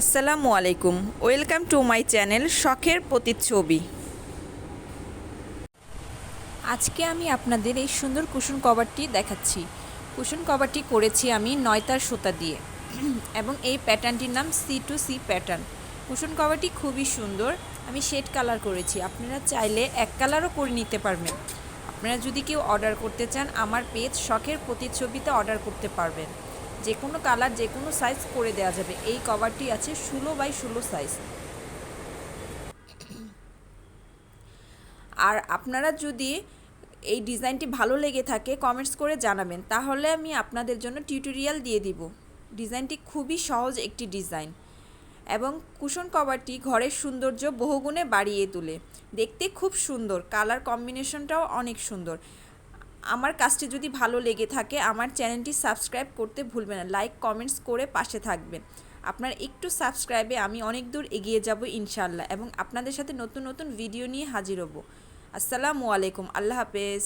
আসসালামু আলাইকুম। Welcome to my channel শখের প্রতিচ্ছবি। আজকে আমি আপনাদের এই সুন্দর কুশন কভারটি দেখাচ্ছি। কুশন কভারটি করেছি আমি নয়তার সুতা দিয়ে। এবং এই প্যাটার্নটির নাম C to C pattern. Cushion কভারটি খুবই সুন্দর। আমি শেড কালার করেছি। আপনারা চাইলে এক কালারও করে নিতে পারবেন। আপনারা যদি কেউ অর্ডার করতে চান, আমার পেজ শখের প্রতিচ্ছবিতে অর্ডার করতে পারবেন। যে কোনো কালার যে কোনো সাইজ করে দেওয়া যাবে। এই কভারটি আছে ষোলো বাই ষোলো সাইজ আর আপনারা যদি এই ডিজাইনটি ভালো লেগে থাকে কমেন্টস করে জানাবেন। তাহলে আমি আপনাদের জন্য টিউটোরিয়াল দিয়ে দিব। ডিজাইনটি খুবই সহজ একটি ডিজাইন এবং কুশন কভারটি ঘরের সৌন্দর্য বহুগুণে বাড়িয়ে তোলে। দেখতে খুব সুন্দর কালার কম্বিনেশনটাও অনেক সুন্দর। আমার কাজটি যদি ভালো লেগে থাকে, আমার চ্যানেলটি সাবস্ক্রাইব করতে ভুলবেন না। লাইক, কমেন্টস করে পাশে থাকবেন। আপনার একটু সাবস্ক্রাইবে আমি অনেক দূর এগিয়ে যাব ইনশাল্লাহ এবং আপনাদের সাথে নতুন নতুন ভিডিও নিয়ে হাজির হব। আসসালামু আলাইকুম। আল্লাহ হাফেজ।